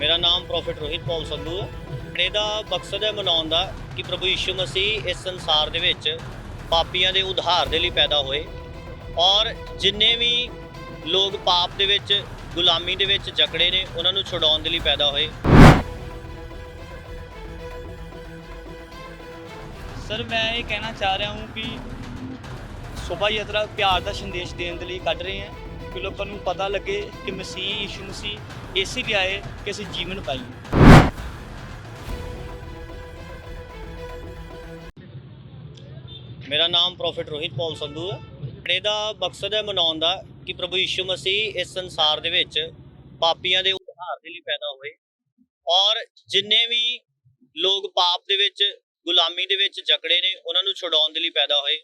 ਮੇਰਾ ਨਾਮ ਪ੍ਰੋਫਿਟ ਰੋਹਿਤ ਪੌਲ ਸੰਧੂ ਹੈ। ਇਹਦਾ ਮਕਸਦ ਹੈ ਮਨਾਉਣ ਦਾ ਕਿ ਪ੍ਰਭੂ ਯਿਸੂ ਮਸੀਹ ਇਸ ਸੰਸਾਰ ਦੇ ਵਿੱਚ ਪਾਪੀਆਂ ਦੇ ਉਧਾਰ ਦੇ ਲਈ ਪੈਦਾ ਹੋਏ ਔਰ ਜਿੰਨੇ ਵੀ ਲੋਕ ਪਾਪ ਦੇ ਵਿੱਚ, ਗੁਲਾਮੀ ਦੇ ਵਿੱਚ ਜਕੜੇ ਨੇ, ਉਹਨਾਂ ਨੂੰ ਛੁਡਾਉਣ ਦੇ ਲਈ ਪੈਦਾ ਹੋਏ। ਸਰ, ਮੈਂ ਇਹ ਕਹਿਣਾ ਚਾਹ ਰਿਹਾ ਹੂੰ ਕਿ ਸ਼ੋਭਾ ਯਾਤਰਾ, ਪਿਆਰ ਦਾ ਸੰਦੇਸ਼ ਦੇਣ ਦੇ ਲਈ ਕੱਢ ਰਹੇ ਹਾਂ। ਕਿ ਲੋਕਾਂ ਨੂੰ ਪਤਾ ਲੱਗੇ ਕਿ ਮਸੀਹ ਯਿਸੂ ਮਸੀਹ ਇਸੇ ਲਈ ਆਏ ਕਿ ਅਸੀਂ ਜੀਵਨ ਪਾਈਏ। ਮੇਰਾ ਨਾਮ ਪ੍ਰੋਫੈਟ ਰੋਹਿਤ ਪੌਲ ਸੰਧੂ ਹੈ। ਇਹਦਾ ਮਕਸਦ ਹੈ ਮਨਾਉਣ ਦਾ ਕਿ ਪ੍ਰਭੂ ਯਿਸੂ ਮਸੀਹ ਇਸ ਸੰਸਾਰ ਦੇ ਵਿੱਚ ਪਾਪੀਆਂ ਦੇ ਉਧਾਰ ਦੇ ਲਈ ਪੈਦਾ ਹੋਏ ਔਰ ਜਿੰਨੇ ਵੀ ਲੋਕ ਪਾਪ ਦੇ ਵਿੱਚ, ਗੁਲਾਮੀ ਦੇ ਵਿੱਚ ਜਕੜੇ ਨੇ, ਉਹਨਾਂ ਨੂੰ ਛੁਡਾਉਣ ਦੇ ਲਈ ਪੈਦਾ ਹੋਏ।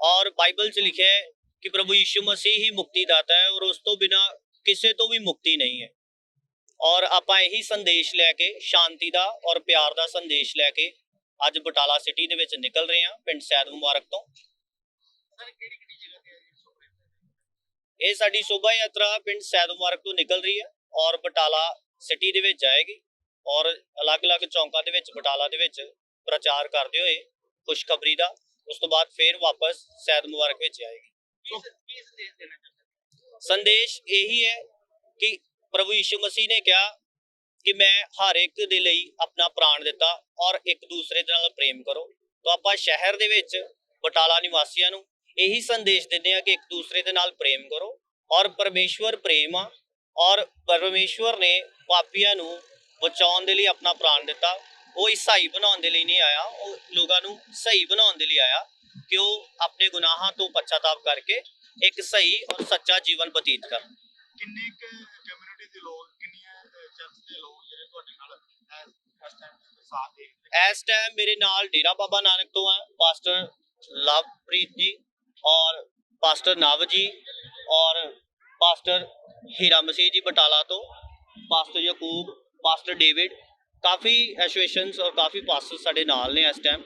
ਔਰ ਬਾਈਬਲ 'ਚ ਲਿਖਿਆ ਹੈ ਕਿ ਪ੍ਰਭੂ ਯਿਸੂ ਮਸੀਹ ਹੀ ਮੁਕਤੀ ਦਾਤਾ ਹੈ ਔਰ ਉਸ ਤੋਂ ਬਿਨਾ ਕਿਸੇ ਤੋਂ ਵੀ ਮੁਕਤੀ ਨਹੀਂ ਹੈ। ਔਰ ਆਪਾਂ ਇਹੀ ਸੰਦੇਸ਼ ਲੈ ਕੇ, ਸ਼ਾਂਤੀ ਦਾ ਔਰ ਪਿਆਰ ਦਾ ਸੰਦੇਸ਼ ਲੈ ਕੇ ਅੱਜ ਬਟਾਲਾ ਸਿਟੀ ਦੇ ਵਿੱਚ ਨਿਕਲ ਰਹੇ ਹਾਂ, ਪਿੰਡ ਸੈਦ ਮੁਬਾਰਕ ਤੋਂ। ਇਹ ਸਾਡੀ ਸ਼ੋਭਾ ਯਾਤਰਾ ਪਿੰਡ ਸੈਦ ਮੁਬਾਰਕ ਤੋਂ ਨਿਕਲ ਰਹੀ ਹੈ ਔਰ ਬਟਾਲਾ ਸਿਟੀ ਦੇ ਵਿੱਚ ਜਾਏਗੀ ਔਰ ਅਲੱਗ-ਅਲੱਗ ਚੌਂਕਾਂ ਦੇ ਵਿੱਚ, ਬਟਾਲਾ ਦੇ ਵਿੱਚ ਪ੍ਰਚਾਰ ਕਰਦੇ ਹੋਏ ਖੁਸ਼ਖਬਰੀ ਦਾ, ਉਸ ਤੋਂ ਬਾਅਦ ਫੇਰ ਵਾਪਸ ਸੈਦ ਮੁਬਾਰਕ ਵਿੱਚ ਆਏਗੀ ਸੰਦੇਸ਼ ਇਹੀ ਹੈ ਕਿ ਪ੍ਰਭੂ ਯਿਸੂ ਮਸੀਹ ਨੇ ਕਿਹਾ ਕਿ ਮੈਂ ਹਰ ਇੱਕ ਦੇ ਲਈ ਆਪਣਾ ਪ੍ਰਾਣ ਦਿੱਤਾ ਔਰ ਇੱਕ ਦੂਸਰੇ ਦੇ ਨਾਲ ਪ੍ਰੇਮ ਕਰੋ। ਤਾਂ ਆਪਾਂ ਸ਼ਹਿਰ ਦੇ ਵਿੱਚ ਬਟਾਲਾ ਨਿਵਾਸੀਆਂ ਨੂੰ ਇਹੀ ਸੰਦੇਸ਼ ਦਿੰਦੇ ਆ ਕਿ ਇੱਕ ਦੂਸਰੇ ਦੇ ਨਾਲ ਪ੍ਰੇਮ ਕਰੋ ਔਰ ਪਰਮੇਸ਼ਵਰ ਪ੍ਰੇਮ ਆ ਔਰ ਪਰਮੇਸ਼ਵਰ ਨੇ ਪਾਪੀਆਂ ਨੂੰ ਬਚਾਉਣ ਦੇ ਲਈ ਆਪਣਾ ਪ੍ਰਾਣ ਦਿੱਤਾ। ਉਹ ਈਸਾਈ ਬਣਾਉਣ ਦੇ ਲਈ ਨਹੀਂ ਆਇਆ ਉਹ ਲੋਕਾਂ ਨੂੰ ਸਹੀ ਬਣਾਉਣ ਦੇ ਲਈ ਆਇਆ। ਕਿ ਉਹ ਆਪਣੇ ਗੁਨਾਹਾਂ ਤੋਂ ਪਛਤਾਪ ਕਰਕੇ ਇੱਕ ਸਹੀ ਔਰ ਸੱਚਾ ਜੀਵਨ ਬਤੀਤ ਕਰਨ ਕਿੰਨੇ ਕੁ ਕਮਿਊਨਿਟੀ ਦੇ ਲੋਕ ਕਿੰਨੀਆਂ ਚਰਚ ਦੇ ਲੋਕ ਜਿਹੜੇ ਤੁਹਾਡੇ ਨਾਲ ਇਸ ਇਸ ਟਾਈਮ ਸਾਥ ਦੇ ਰਹੇ ਨੇ? ਇਸ ਟਾਈਮ ਮੇਰੇ ਨਾਲ ਡੇਰਾ ਬਾਬਾ ਨਾਨਕ ਤੋਂ ਹੈ ਪਾਸਟਰ ਲਵਪ੍ਰੀਤ ਜੀ ਔਰ ਪਾਸਟਰ ਨਵ ਜੀ ਔਰ ਪਾਸਟਰ ਹੀਰਾ ਮਸੀਹ ਜੀ ਬਟਾਲਾ ਤੋਂ ਪਾਸਟਰ ਯਕੂਬ ਪਾਸਟਰ ਡੇਵਿਡ ਕਾਫੀ ਐਸੋਸੀਏਸ਼ਨਸ ਔਰ ਕਾਫੀ ਪਾਸਟਰ ਸਾਡੇ ਨਾਲ ਨੇ ਇਸ ਟਾਈਮ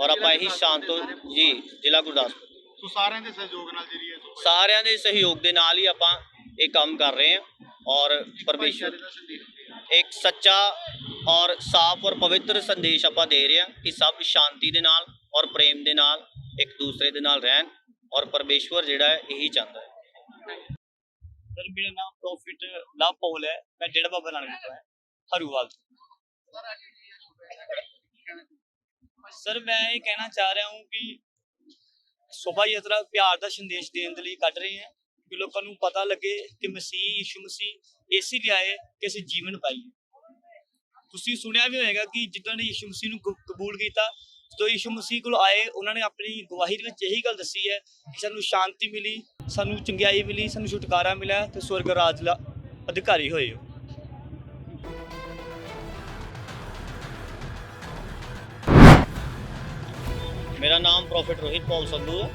ਔਰ ਆਪਾਂ ਇਹੀ ਸ਼ਾਂਤੋ ਜੀ ਜ਼ਿਲ੍ਹਾ ਗੁਰਦਾਸਪੁਰ। ਸੋ ਸਾਰਿਆਂ ਦੇ ਸਹਿਯੋਗ ਨਾਲ ਜਿਹੜੀ ਹੈ ਸਾਰਿਆਂ ਦੇ ਸਹਿਯੋਗ ਦੇ ਨਾਲ ਹੀ ਆਪਾਂ ਇਹ ਕੰਮ ਕਰ ਰਹੇ ਹਾਂ ਔਰ ਹੋ। ਇੱਕ ਸੱਚਾ ਔਰ ਸਾਫ਼ ਔਰ ਪਵਿੱਤਰ ਸੰਦੇਸ਼ ਆਪਾਂ ਦੇ ਰਹੇ ਹਾਂ ਕਿ ਸਭ ਸ਼ਾਂਤੀ ਦੇ ਨਾਲ ਔਰ ਪ੍ਰੇਮ ਦੇ ਨਾਲ ਇੱਕ ਦੂਸਰੇ ਦੇ ਨਾਲ ਰਹਿਣ ਔਰ ਪਰਮੇਸ਼ਵਰ ਜਿਹੜਾ ਹੈ ਇਹੀ ਚਾਹੁੰਦਾ ਹੈ। ਸਰ ਮੇਰਾ ਨਾਮ ਪ੍ਰੋਫਿਟ ਲਵ ਪੌਲ ਹੈ। ਮੈਂ ਡੇੜਾ ਬਾਬਾ ਨਾਨਕ ਤੋਂ ਹੈ। ਹਰੂਵਾਲ ਤੋਂ। ਸਰ ਮੈਂ ਇਹ ਕਹਿਣਾ ਚਾਹ ਰਿਹਾ ਹੂੰ ਕਿ ਸ਼ੋਭਾ ਯਾਤਰਾ ਪਿਆਰ ਦਾ ਸੰਦੇਸ਼ ਦੇਣ ਦੇ ਲਈ ਕੱਢ ਰਹੇ ਹਾਂ ਕਿ ਲੋਕਾਂ ਨੂੰ ਪਤਾ ਲੱਗੇ ਕਿ ਮਸੀਹ ਯਿਸੂ ਮਸੀਹ ਇਸੇ ਲਈ ਆਏ ਕਿ ਅਸੀਂ ਜੀਵਨ ਪਾਈਏ। ਤੁਸੀਂ ਸੁਣਿਆ ਵੀ ਹੋਵੇਗਾ ਕਿ ਜਿੱਦਾਂ ਨੇ ਯਿਸੂ ਮਸੀਹ ਨੂੰ ਕਬੂਲ ਕੀਤਾ, ਜਦੋਂ ਯਿਸੂ ਮਸੀਹ ਕੋਲ ਆਏ, ਉਹਨਾਂ ਨੇ ਆਪਣੀ ਗਵਾਹੀ ਦੇ ਵਿੱਚ ਇਹੀ ਗੱਲ ਦੱਸੀ ਹੈ ਕਿ ਸਾਨੂੰ ਸ਼ਾਂਤੀ ਮਿਲੀ, ਸਾਨੂੰ ਚੰਗਿਆਈ ਮਿਲੀ, ਸਾਨੂੰ ਛੁਟਕਾਰਾ ਮਿਲਿਆ ਤੇ ਸਵਰਗ ਰਾਜ ਦਾ ਅਧਿਕਾਰੀ ਹੋਏ ਹੋ। ਮੇਰਾ ਨਾਮ ਪ੍ਰੋਫਿਟ ਰੋਹਿਤ ਪੌਲ ਸੰਧੂ ਹੈ।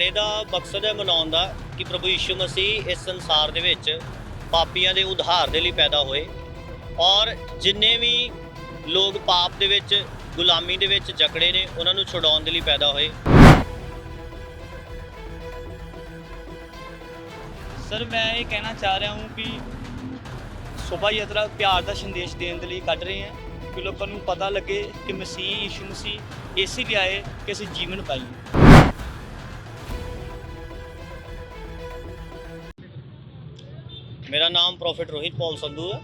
ਇਹਦਾ ਮਕਸਦ ਹੈ ਮਨਾਉਣ ਦਾ ਕਿ ਪ੍ਰਭੂ ਯਿਸੂ ਮਸੀਹ ਇਸ ਸੰਸਾਰ ਦੇ ਵਿੱਚ ਪਾਪੀਆਂ ਦੇ ਉਧਾਰ ਦੇ ਲਈ ਪੈਦਾ ਹੋਏ ਔਰ ਜਿੰਨੇ ਵੀ ਲੋਕ ਪਾਪ ਦੇ ਵਿੱਚ, ਗੁਲਾਮੀ ਦੇ ਵਿੱਚ ਜਕੜੇ ਨੇ, ਉਹਨਾਂ ਨੂੰ ਛੁਡਾਉਣ ਦੇ ਲਈ ਪੈਦਾ ਹੋਏ। ਸਰ ਮੈਂ ਇਹ ਕਹਿਣਾ ਚਾਹ ਰਿਹਾ ਹੂੰ ਕਿ ਸ਼ੋਭਾ ਯਾਤਰਾ ਪਿਆਰ ਦਾ ਸੰਦੇਸ਼ ਦੇਣ ਦੇ ਲਈ ਕੱਢ ਰਹੇ ਹਾਂ। ਕਿ ਲੋਕਾਂ ਨੂੰ ਪਤਾ ਲੱਗੇ ਕਿ ਮਸੀਹ ਯਿਸੂ ਮਸੀਹ ਇਸੇ ਲਈ ਆਏ ਕਿ ਅਸੀਂ ਜੀਵਨ ਪਾਈਏ। ਮੇਰਾ ਨਾਮ ਪ੍ਰੋਫੈਟ ਰੋਹਿਤ ਪੌਲ ਸੰਧੂ ਹੈ।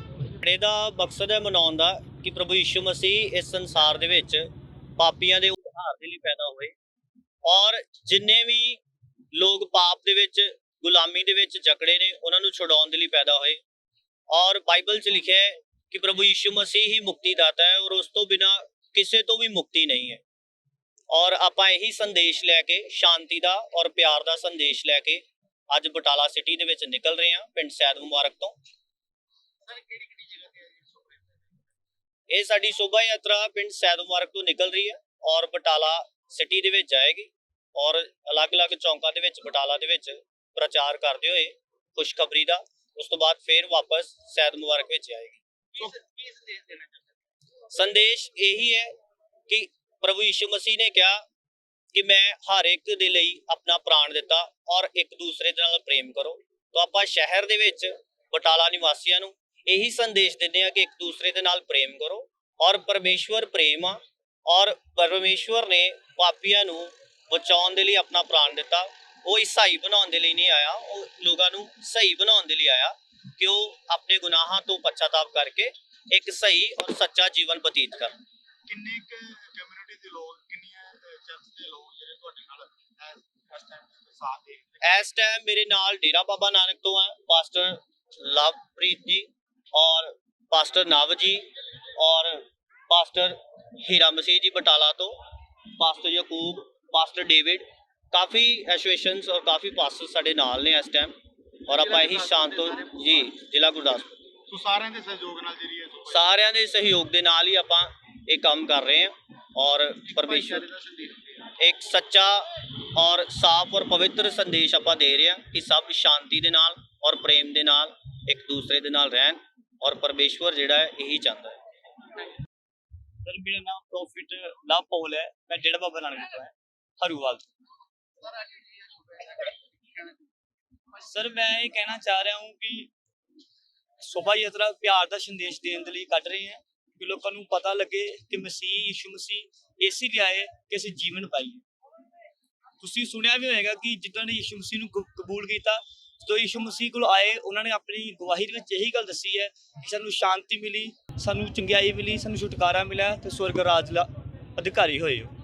ਇਹਦਾ ਮਕਸਦ ਹੈ ਮਨਾਉਣ ਦਾ ਕਿ ਪ੍ਰਭੂ ਯਿਸੂ ਮਸੀਹ ਇਸ ਸੰਸਾਰ ਦੇ ਵਿੱਚ ਪਾਪੀਆਂ ਦੇ ਉਧਾਰ ਦੇ ਲਈ ਪੈਦਾ ਹੋਏ ਔਰ ਜਿੰਨੇ ਵੀ ਲੋਕ ਪਾਪ ਦੇ ਵਿੱਚ, ਗੁਲਾਮੀ ਦੇ ਵਿੱਚ ਜਕੜੇ ਨੇ, ਉਹਨਾਂ ਨੂੰ ਛੁਡਾਉਣ ਦੇ ਲਈ ਪੈਦਾ ਹੋਏ। ਔਰ ਬਾਈਬਲ 'ਚ ਲਿਖਿਆ ਹੈ ਕਿ ਪ੍ਰਭੂ ਯਿਸੂ ਮਸੀਹ ਹੀ ਮੁਕਤੀ ਦਾਤਾ ਹੈ ਔਰ ਉਸ ਤੋਂ ਬਿਨਾ ਕਿਸੇ ਤੋਂ ਵੀ ਮੁਕਤੀ ਨਹੀਂ ਹੈ ਔਰ ਆਪਾਂ ਇਹੀ ਸੰਦੇਸ਼ ਲੈ ਕੇ ਸ਼ਾਂਤੀ ਦਾ ਔਰ ਪਿਆਰ ਦਾ ਸੰਦੇਸ਼ ਲੈ ਕੇ ਅੱਜ ਬਟਾਲਾ ਸਿਟੀ ਦੇ ਵਿੱਚ ਨਿਕਲ ਰਹੇ ਹਾਂ ਪਿੰਡ ਸੈਦ ਮੁਬਾਰਕ ਤੋਂ ਇਹ ਸਾਡੀ ਸ਼ੋਭਾ ਯਾਤਰਾ ਪਿੰਡ ਸੈਦ ਮੁਬਾਰਕ ਤੋਂ ਨਿਕਲ ਰਹੀ ਹੈ ਔਰ ਬਟਾਲਾ ਸਿਟੀ ਦੇ ਵਿੱਚ ਜਾਏਗੀ ਔਰ ਅਲੱਗ-ਅਲੱਗ ਚੌਂਕਾਂ ਦੇ ਵਿੱਚ ਬਟਾਲਾ ਦੇ ਵਿੱਚ ਪ੍ਰਚਾਰ ਕਰਦੇ ਹੋਏ ਖੁਸ਼ਖਬਰੀ ਦਾ ਉਸ ਤੋਂ ਬਾਅਦ ਫੇਰ ਵਾਪਸ ਸੈਦ ਮੁਬਾਰਕ ਵਿੱਚ ਆਏਗੀ ਸੋ ਸੰਦੇਸ਼ ਇਹੀ ਹੈ ਕਿ ਪ੍ਰਭੂ ਯਿਸੂ ਮਸੀਹ ਨੇ ਕਿਹਾ ਕਿ ਮੈਂ ਹਰ ਇੱਕ ਦੇ ਲਈ ਆਪਣਾ ਪ੍ਰਾਣ ਦਿੱਤਾ ਔਰ ਇੱਕ ਦੂਸਰੇ ਦੇ ਨਾਲ ਪ੍ਰੇਮ ਕਰੋ। ਤਾਂ ਆਪਾਂ ਸ਼ਹਿਰ ਦੇ ਵਿੱਚ ਬਟਾਲਾ ਨਿਵਾਸੀਆਂ ਨੂੰ ਇਹੀ ਸੰਦੇਸ਼ ਦਿੰਦੇ ਆ ਕਿ ਇੱਕ ਦੂਸਰੇ ਦੇ ਨਾਲ ਪ੍ਰੇਮ ਕਰੋ ਔਰ ਪਰਮੇਸ਼ਵਰ ਪ੍ਰੇਮ ਆ ਔਰ ਪਰਮੇਸ਼ਵਰ ਨੇ ਪਾਪੀਆਂ ਨੂੰ ਬਚਾਉਣ ਦੇ ਲਈ ਆਪਣਾ ਪ੍ਰਾਣ ਦਿੱਤਾ। ਉਹ ਈਸਾਈ ਬਣਾਉਣ ਦੇ ਲਈ ਨਹੀਂ ਆਇਆ, ਉਹ ਲੋਕਾਂ ਨੂੰ ਸਹੀ ਬਣਾਉਣ ਦੇ ਲਈ ਆਇਆ। ਕਿ ਉਹ ਆਪਣੇ ਗੁਨਾਹਾਂ ਤੋਂ ਪਛਤਾਪ ਕਰਕੇ ਇੱਕ ਸਹੀ ਔਰ ਸੱਚਾ ਜੀਵਨ ਬਤੀਤ ਕਰਨ ਕਿੰਨੇ ਕੁ ਕਮਿਊਨਿਟੀ ਦੇ ਲੋਕ ਕਿੰਨੀਆਂ ਚਰਚ ਦੇ ਲੋਕ ਜਿਹੜੇ ਤੁਹਾਡੇ ਨਾਲ ਇਸ ਟਾਈਮ ਸਾਥ ਦੇ? ਇਸ ਟਾਈਮ ਮੇਰੇ ਨਾਲ ਡੇਰਾ ਬਾਬਾ ਨਾਨਕ ਤੋਂ ਹੈ ਪਾਸਟਰ ਲਵਪ੍ਰੀਤ ਜੀ ਔਰ ਪਾਸਟਰ ਨਵ ਜੀ ਔਰ ਪਾਸਟਰ ਹੀਰਾ ਮਸੀਹ ਜੀ ਬਟਾਲਾ ਤੋਂ ਪਾਸਟਰ ਯਕੂਬ ਪਾਸਟਰ ਡੇਵਿਡ ਕਾਫੀ ਐਸੋਸੀਏਸ਼ਨਸ ਔਰ ਕਾਫੀ ਪਾਸਟਰ ਸਾਡੇ ਨਾਲ ਨੇ ਇਸ ਟਾਈਮ ਔਰ ਆਪਾਂ ਇਹੀ ਸ਼ਾਂਤ ਤੋਂ ਜੀ ਜ਼ਿਲ੍ਹਾ ਗੁਰਦਾਸਪੁਰ ਸੋ ਸਾਰਿਆਂ ਦੇ ਸਹਿਯੋਗ ਨਾਲ ਜਿਹੜੀ ਹੈ ਸੋ ਸਾਰਿਆਂ ਦੇ ਸਹਿਯੋਗ ਦੇ ਨਾਲ ਹੀ ਆਪਾਂ ਇਹ ਕੰਮ ਕਰ ਰਹੇ ਹਾਂ ਔਰ ਹੋ। ਇੱਕ ਸੱਚਾ ਔਰ ਸਾਫ਼ ਔਰ ਪਵਿੱਤਰ ਸੰਦੇਸ਼ ਆਪਾਂ ਦੇ ਰਹੇ ਹਾਂ ਕਿ ਸਭ ਸ਼ਾਂਤੀ ਦੇ ਨਾਲ ਔਰ ਪ੍ਰੇਮ ਦੇ ਨਾਲ ਇੱਕ ਦੂਸਰੇ ਦੇ ਨਾਲ ਰਹਿਣ ਔਰ ਪਰਮੇਸ਼ਵਰ ਜਿਹੜਾ ਹੈ ਇਹੀ ਚਾਹੁੰਦਾ ਹੈ ਸਰ ਮੇਰਾ ਨਾਮ ਪ੍ਰੋਫਿਟ ਲਵ ਪੌਲ ਹੈ ਮੈਂ ਡੇਢ ਬਾਬਾ ਨਾਨਕ ਤੋਂ ਹੈ ਹਰੂਵਾਲ ਤੋਂ। ਸਰ ਮੈਂ ਇਹ ਕਹਿਣਾ ਚਾਹ ਰਿਹਾ ਹੂੰ ਕਿ ਸ਼ੋਭਾ ਯਾਤਰਾ ਪਿਆਰ ਦਾ ਸੰਦੇਸ਼ ਦੇਣ ਦੇ ਲਈ ਕੱਢ ਰਹੇ ਹਾਂ ਕਿ ਲੋਕਾਂ ਨੂੰ ਪਤਾ ਲੱਗੇ ਕਿ ਮਸੀਹ ਯਿਸੂ ਮਸੀਹ ਇਸੇ ਲਈ ਆਏ ਕਿ ਅਸੀਂ ਜੀਵਨ ਪਾਈਏ। ਤੁਸੀਂ ਸੁਣਿਆ ਵੀ ਹੋਵੇਗਾ ਕਿ ਜਿੱਦਾਂ ਨੇ ਯਿਸੂ ਮਸੀਹ ਨੂੰ ਕਬੂਲ ਕੀਤਾ, ਜਦੋਂ ਯਿਸੂ ਮਸੀਹ ਕੋਲ ਆਏ, ਉਹਨਾਂ ਨੇ ਆਪਣੀ ਗਵਾਹੀ ਦੇ ਵਿੱਚ ਇਹੀ ਗੱਲ ਦੱਸੀ ਹੈ ਕਿ ਸਾਨੂੰ ਸ਼ਾਂਤੀ ਮਿਲੀ, ਸਾਨੂੰ ਚੰਗਿਆਈ ਮਿਲੀ, ਸਾਨੂੰ ਛੁਟਕਾਰਾ ਮਿਲਿਆ ਤੇ ਸਵਰਗ ਰਾਜ ਦਾ ਅਧਿਕਾਰੀ ਹੋਏ ਹੋ।